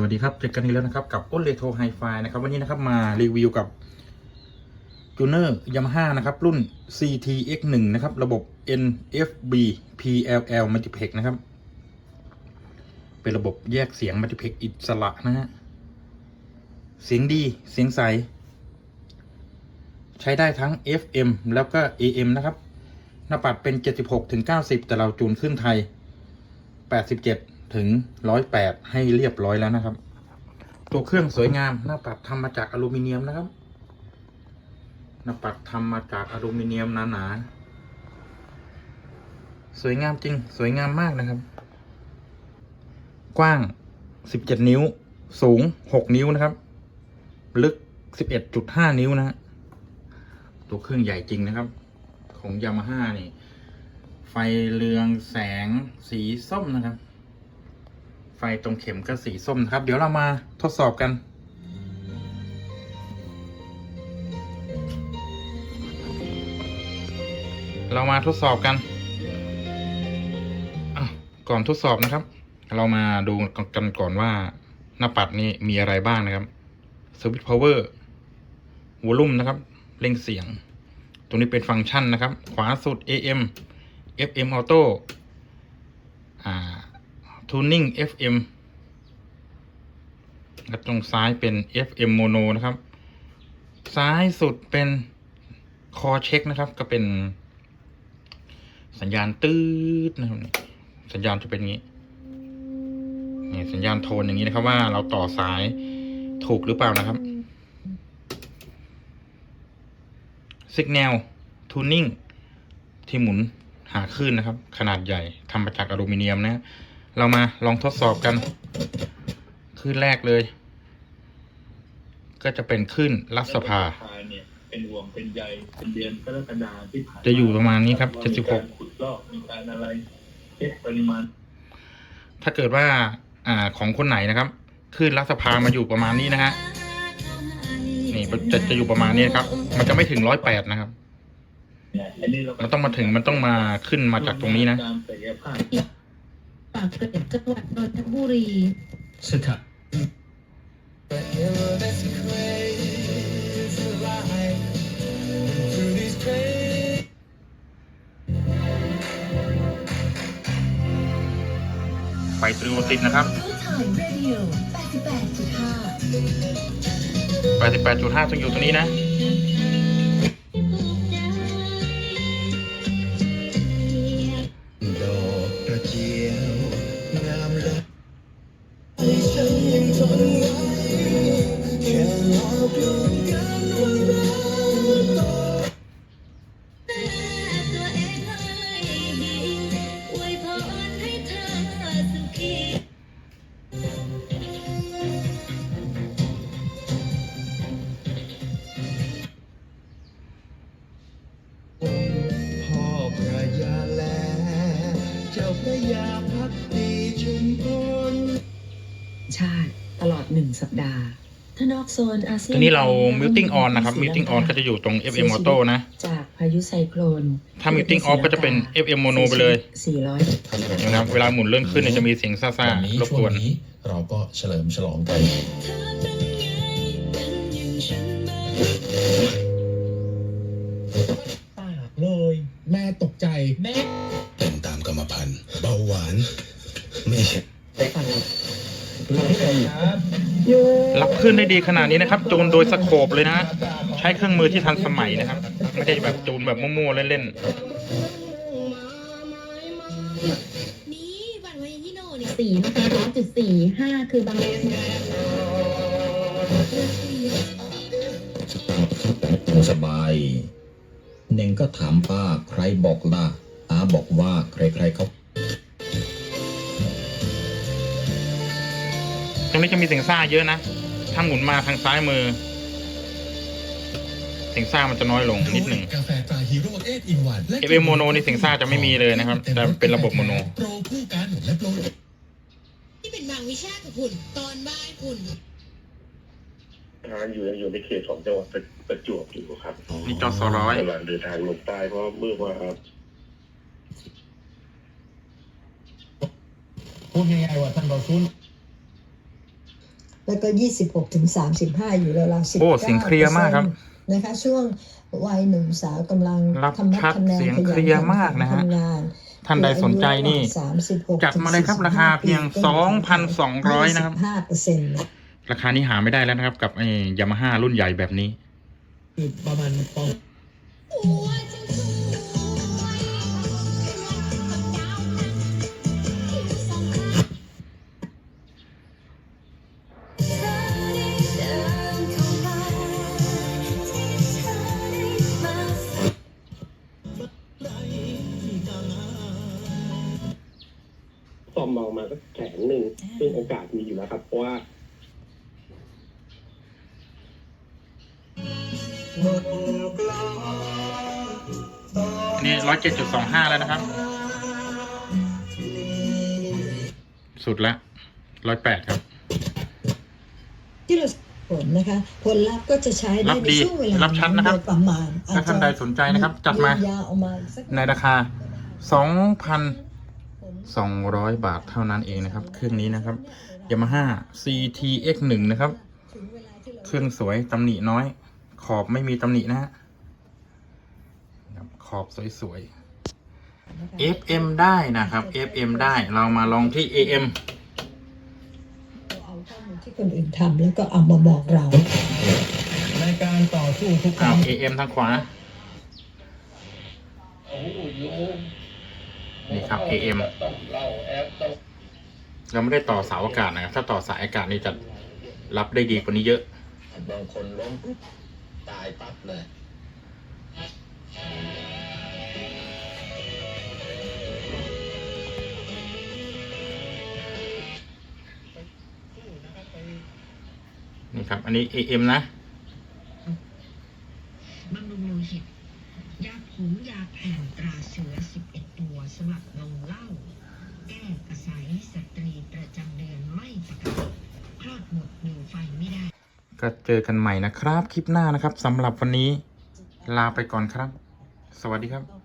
สวัสดีครับเจอกันอีกแล้วนะครับกับอ้นเลโทไฮไฟนะครับวันนี้นะครับมารีวิวกับจูเนอร์ยามาฮ่านะครับ รุ่น CTX1 นะครับ ระบบ NFB PLL Multiplex นะครับ เป็นระบบแยกเสียง Multiplex อิสระนะฮะ เสียงดีเสียงใส ใช้ได้ทั้ง FM แล้วก็ AM นะครับ หน้าปัดเป็น 76ถึง90 แต่เราจูนขึ้นไทย 87 ถึง108ให้เรียบร้อยแล้วนะครับ ตัวเครื่องสวยงามหน้าปัดทำมาจากอลูมิเนียมนะครับหน้าปัดทำมาจากอลูมิเนียมหนาๆสวยงามจริง สวยงามมากนะครับ กว้าง17นิ้ว สูง6นิ้วนะครับ ลึก11.5นิ้วนะตัวเครื่องใหญ่จริงนะครับ ของยามาฮ่านี่ ไฟเรืองแสงสีส้มนะครับ ไฟตรงเข็มก็สีส้มนะครับ เดี๋ยวเรามาทดสอบกันเรามาทดสอบกัน ก่อนทดสอบนะครับ เรามาดูกันก่อนว่าหน้าปัดนี้มีอะไรบ้างนะครับสวิตช์พาวเวอร์วอลลุ่มนะครับ เร่งเสียง ตรงนี้เป็นฟังก์ชันนะครับ ขวาสุด AM FM Auto อ่า Tuning FM และตรงซ้ายเป็น FM Mono นะครับ ซ้ายสุดเป็น Core Check นะครับ ก็เป็น สัญญาณตืดนะครับนี่สัญญาณจะเป็นอย่างนี้นี่สัญญาณโทนอย่างนี้นะครับ ว่าเราต่อสายถูกหรือเปล่านะครับ Signal Tuning ที่หมุนหาคลื่นนะครับ ขนาดใหญ่ทำมาจากอลูมิเนียมนะ เรามาลองทดสอบกันคลื่นแรกเลย ก็จะเป็นคลื่นรัศภาเนี่ยเป็นห่วงเป็นใยเป็นเดือนกรกฎาที่ผ่านจะอยู่ประมาณนี้ครับว่ามีการ76ขุดลอกมีการอะไรเช็คปริมาณ ถ้าเกิดว่าอ่าของคนไหนนะครับคลื่นรัศภามาอยู่ประมาณนี้นะฮะนี่จะจะอยู่ประมาณนี้นะครับ มันจะไม่ถึงร้อยแปดนะครับเนี่ยอันนี้เรามันต้องมาถึงมันต้องมาขึ้นมาจากตรงนี้นะ ปากเกร็ดจังหวัดนนทบุรีสกัดไฟตริโอติดนะครับรู้ถ่ายเรดิโอ88.5 88.5ต้องอยู่ตรงนี้นะ เจ้าพระยาพักดีชุมพลชาติตลอดหนึ่งสัปดาห์ทานอกโซนอาเซียนทีนี้เรา muting on นะครับ muting on ก็จะอยู่ตรง FM auto นะ จากพายุไซโคลน ถ้า muting off ก็จะเป็น FM mono ไปเลย400นะครับเวลาหมุนเลื่อนขึ้นเนี่ยจะมีเสียงซ่าวันนี้ๆรบช่กววงนนี้เราก็เฉลิมฉลองกันเธอเป็นไงเป็น เบาหวานไม่ใช่รับขึ้นได้ดีขนาดนี้นะครับ จูนโดยสโคปเลยนะ ใช้เครื่องมือที่ทันสมัยนะครับ ไม่ได้แบบจูนแบบมั่วๆเล่นนี่บัตรไว้ที่โน่นี่สี่นะคะร้อยจุดสี่ห้าคือบางสบาย เน่งก็ถามป้าใครบอกล่ะอาบอกว่าใครๆเขา รงนี้จะมีเสียงซ่าเยอะนะ ถ้าหมุนมาทางซ้ายมือ เสียงซ่ามันจะน้อยลงนิดหนึ่ง กาแฟตราฮีโร่เอทอินวัน FM mono นี่เสียงซ่าจะไม่มีเลยนะครับแต่เป็นระบบโมโน โปรคู่กันและโปรที่เป็นบางวิชากับหุ่นตอนบ่ายหุ่นทางอยู่ยังอยู่ในเขตของจังหวัดประประจวบอยู่ครับนี่จอสร้อยกำลังเดินทางลงใต้เพราะเมื่อว่าพูดง่ายๆว่าท่านเราซุน แล้วก็26ถึง35อยู่ราวๆ19โอ้เสียงเคลียร์มากครับ นะคะ ช่วงวัยหนุ่มสาวกำลังรับทำนัชัดทำแนงเสียงขยันเคลียร์มากนะฮะ ทำงานท่านใดสนใจนี่36จัดมาเลยครับราคาเพียง 2,200 นะครับ5เปอร์เซ็นต์ราคานี้หาไม่ได้แล้วนะครับ กับไอ้ยามาฮ่ารุ่นใหญ่แบบนี้ คือประมาณปองซ อมมองมาก็แสนหนึ่งซึ่งโอกาสมีอยู่แล้วครับ เพราะว่าอันนี้ร้อยเจ็ดจุดสองห้าแล้วนะครับ สุดละร้อยแปดครับ ที่เราผลนะคะ ผลลัพธ์ก็จะใช้รัได้บในดีช่วงเวลารับชัดนะครับโดยประมาณถ้าท่านใดสนใจนะครับ จัดมายาวออกมาอีกสักในราคาสองพัน สองร้อยบาทเท่านั้นเองนะครับ เครื่องนี้นะครับยามาฮ่า CTX หนึ่งนะครับถึงเวลาที่เราเครื่องสวยตำหนิน้อย ขอบไม่มีตำหนินะฮะครับขอบสวยๆ FM ได้นะครับ FM ได้เรามาลองที่ AM เอาข้อมูลที่คนอื่นทำแล้วก็เอามาบอกเรา ในการต่อสู้ทุกคอ้ารั้วง AM ทางขวานี่ครับ AM เราไม่ได้ต่อเสาอากาศนะครับ ถ้าต่อสายอากาศนี่จะรับได้ดีกว่านี้เยอะบางคนล้มปุ๊บตายปั๊บเลยนี่ครับ อันนี้ AM นะ บำรุงโลหิต ยาผงยาแผ่นตราเสือ 11 ตัวสำหรับลงเหล้า แก้กระสายสตรีประจำเดือนไม่ปกติคลอดหมดอยู่ไฟไม่ได้ ก็เจอกันใหม่นะครับ คลิปหน้านะครับสำหรับวันนี้ลาไปก่อนครับ สวัสดีครับ